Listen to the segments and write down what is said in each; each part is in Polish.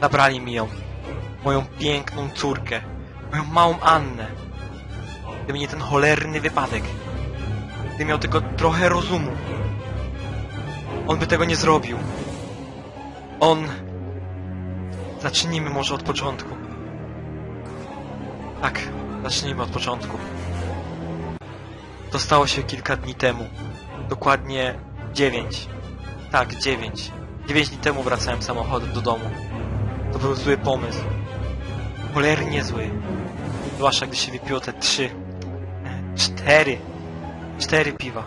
Zabrali mi ją. Moją piękną córkę. Moją małą Annę. Gdyby nie ten cholerny wypadek. Gdyby miał tylko trochę rozumu. On by tego nie zrobił. On... Zacznijmy może od początku. Tak, zacznijmy od początku. To stało się kilka dni temu. Dokładnie dziewięć. Tak, dziewięć. Dziewięć dni temu wracałem samochodem do domu. To był zły pomysł. Cholernie zły. Zwłaszcza gdy się wypiło te trzy... Cztery. Cztery piwa.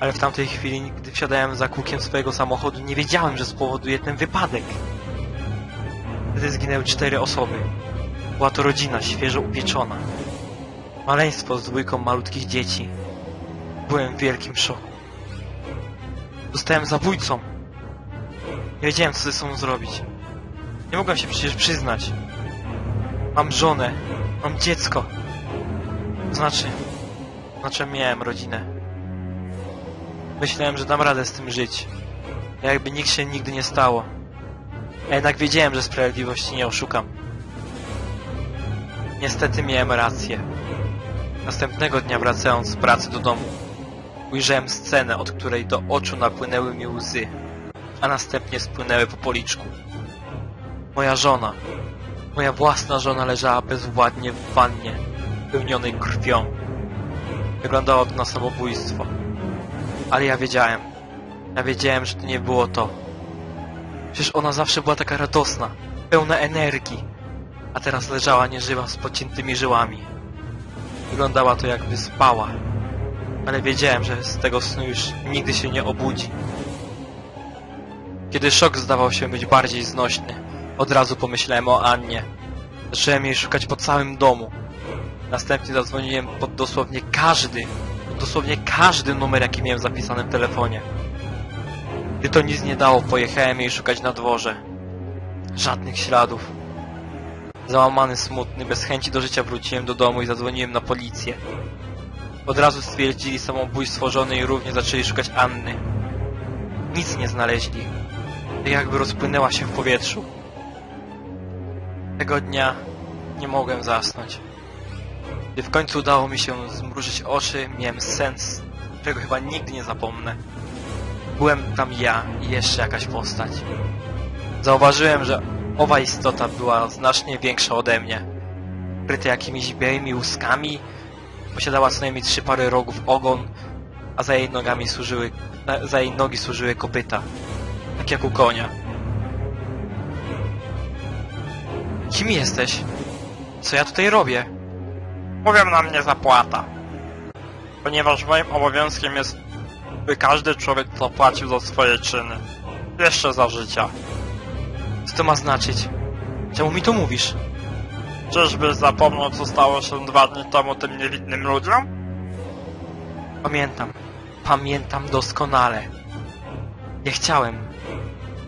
Ale w tamtej chwili, gdy wsiadałem za kółkiem swojego samochodu, nie wiedziałem, że spowoduje ten wypadek. Wtedy zginęły cztery osoby. Była to rodzina świeżo upieczona. Maleństwo z dwójką malutkich dzieci. Byłem w wielkim szoku. Zostałem zabójcą. Nie wiedziałem, co ze sobą zrobić. Nie mogłem się przecież przyznać. Mam żonę. Mam dziecko. To znaczy... Znaczy miałem rodzinę. Myślałem, że dam radę z tym żyć. Jakby nikt się nigdy nie stało. A jednak wiedziałem, że sprawiedliwości nie oszukam. Niestety miałem rację. Następnego dnia wracając z pracy do domu, ujrzałem scenę, od której do oczu napłynęły mi łzy, a następnie spłynęły po policzku. Moja żona, moja własna żona leżała bezwładnie w wannie, pełnionej krwią. Wyglądało to na samobójstwo. Ale ja wiedziałem. Ja wiedziałem, że to nie było to. Przecież ona zawsze była taka radosna, pełna energii, a teraz leżała nieżywa z pociętymi żyłami. Wyglądała to jakby spała, ale wiedziałem, że z tego snu już nigdy się nie obudzi. Kiedy szok zdawał się być bardziej znośny, od razu pomyślałem o Annie. Zacząłem jej szukać po całym domu. Następnie zadzwoniłem pod dosłownie każdy, pod dosłownie każdy numer, jaki miałem zapisany w telefonie. Gdy to nic nie dało, pojechałem jej szukać na dworze. Żadnych śladów. Załamany, smutny, bez chęci do życia wróciłem do domu i zadzwoniłem na policję. Od razu stwierdzili samobójstwo żony i równie zaczęli szukać Anny. Nic nie znaleźli. Jakby rozpłynęła się w powietrzu. Tego dnia nie mogłem zasnąć. Gdy w końcu udało mi się zmrużyć oczy, miałem sens, którego chyba nigdy nie zapomnę. Byłem tam ja i jeszcze jakaś postać. Zauważyłem, że owa istota była znacznie większa ode mnie. Kryta jakimiś białymi łuskami, posiadała co najmniej trzy pary rogów ogon, a za jej nogami służyły, za jej nogi służyły kopyta. Tak jak u konia. Kim jesteś? Co ja tutaj robię? Mówią na mnie zapłata. Ponieważ moim obowiązkiem jest, by każdy człowiek zapłacił za swoje czyny. Jeszcze za życia. Co to ma znaczyć? Czemu mi to mówisz? Czyżbyś zapomniał, co stało się dwa dni temu tym niewinnym ludziom? Pamiętam. Pamiętam doskonale. Nie chciałem.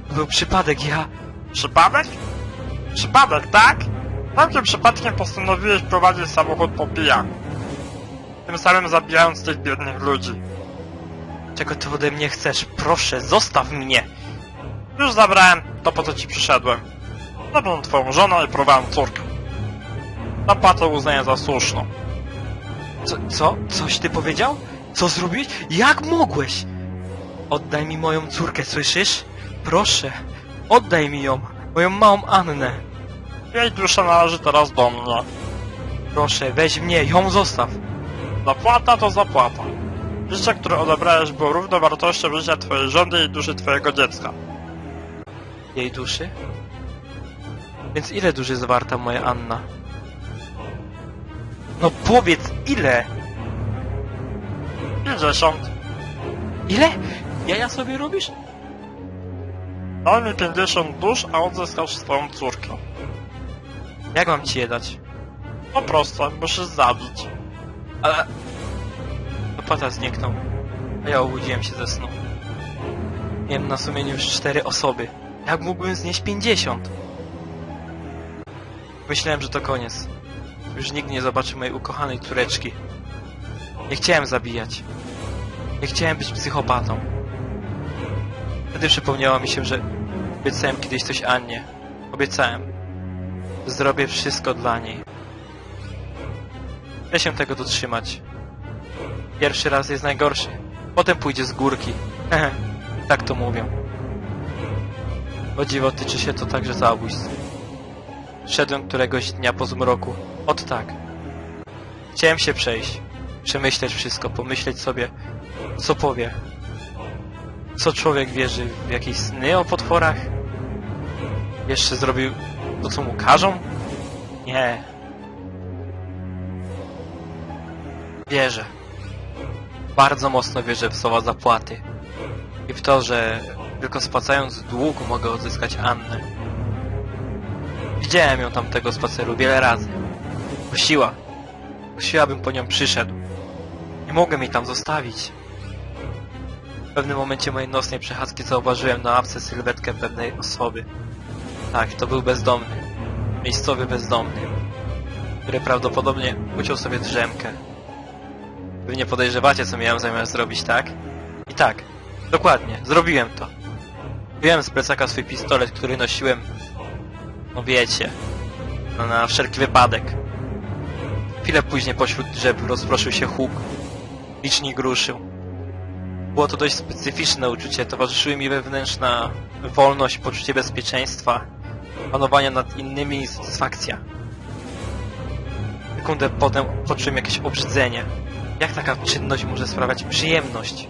To był przypadek, ja... Przypadek? Przypadek, tak? Jakim przypadkiem postanowiłeś prowadzić samochód po pijaku? Tym samym zabijając tych biednych ludzi. Czego ty ode mnie chcesz? Proszę, zostaw mnie! Już zabrałem to, po co ci przyszedłem. Zabrałem twoją żonę i próbowałem córkę. Zapłatę uznaję za słuszną. Co? co? Coś ty powiedział? Co zrobiłeś? Jak mogłeś? Oddaj mi moją córkę, słyszysz? Proszę, oddaj mi ją, moją małą Annę. Jej dusza należy teraz do mnie. Proszę, weź mnie, ją zostaw. Zapłata to zapłata. Życie, które odebrałeś było równowartością życia twojej żony i duszy twojego dziecka. Jej duszy? Więc ile duszy jest warta moja Anna? No powiedz, ile? 50. Ile? Jaja sobie robisz? Daj mi 50 dusz, a odzyskasz swoją córkę. Jak mam ci je dać? Po prostu, musisz zabić. Ale... Opłata zniknął. A ja obudziłem się ze snu. Miałem na sumieniu już cztery osoby. Jak mógłbym znieść pięćdziesiąt? Myślałem, że to koniec. Już nigdy nie zobaczę mojej ukochanej córeczki. Nie chciałem zabijać. Nie chciałem być psychopatą. Wtedy przypomniało mi się, że Obiecałem kiedyś coś Annie. Obiecałem. Zrobię wszystko dla niej. Chcę się tego dotrzymać. Pierwszy raz jest najgorszy. Potem pójdzie z górki. tak to mówią. O dziwo tyczy się to także zabójstw. Szedłem któregoś dnia po zmroku. Ot tak. Chciałem się przejść. Przemyśleć wszystko, pomyśleć sobie, co powie. Co człowiek wierzy? W jakieś sny o potworach? Jeszcze zrobił to, co mu każą? Nie. Wierzę. Bardzo mocno wierzę w słowa zapłaty. I w to, że tylko spłacając dług mogę odzyskać Annę. Widziałem ją tamtego spaceru wiele razy. Prosiła. Prosiła, po nią przyszedł. Nie mogę jej tam zostawić. W pewnym momencie mojej nocnej przechadzki zauważyłem na apce sylwetkę pewnej osoby. Tak, to był bezdomny. Miejscowy bezdomny. Który prawdopodobnie uciął sobie drzemkę. Wy nie podejrzewacie, co miałem zamiast zrobić, tak? I tak, dokładnie, zrobiłem to. Wyjąłem z plecaka swój pistolet, który nosiłem, no wiecie, no na wszelki wypadek. Chwilę później pośród drzew rozproszył się huk. Licznik ruszył. Było to dość specyficzne uczucie, towarzyszyły mi wewnętrzna wolność, poczucie bezpieczeństwa, panowania nad innymi i satysfakcja. Sekundę potem poczułem jakieś obrzydzenie. Jak taka czynność może sprawiać przyjemność?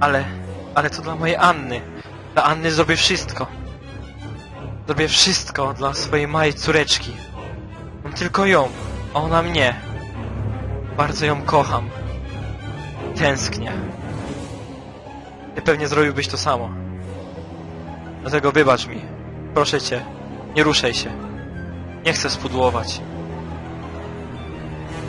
Ale, ale to dla mojej Anny. Dla Anny zrobię wszystko. Zrobię wszystko dla swojej małej córeczki. Mam tylko ją, a ona mnie. Bardzo ją kocham. Tęsknię. Ty pewnie zrobiłbyś to samo. Dlatego wybacz mi. Proszę cię, nie ruszaj się. Nie chcę spudłować.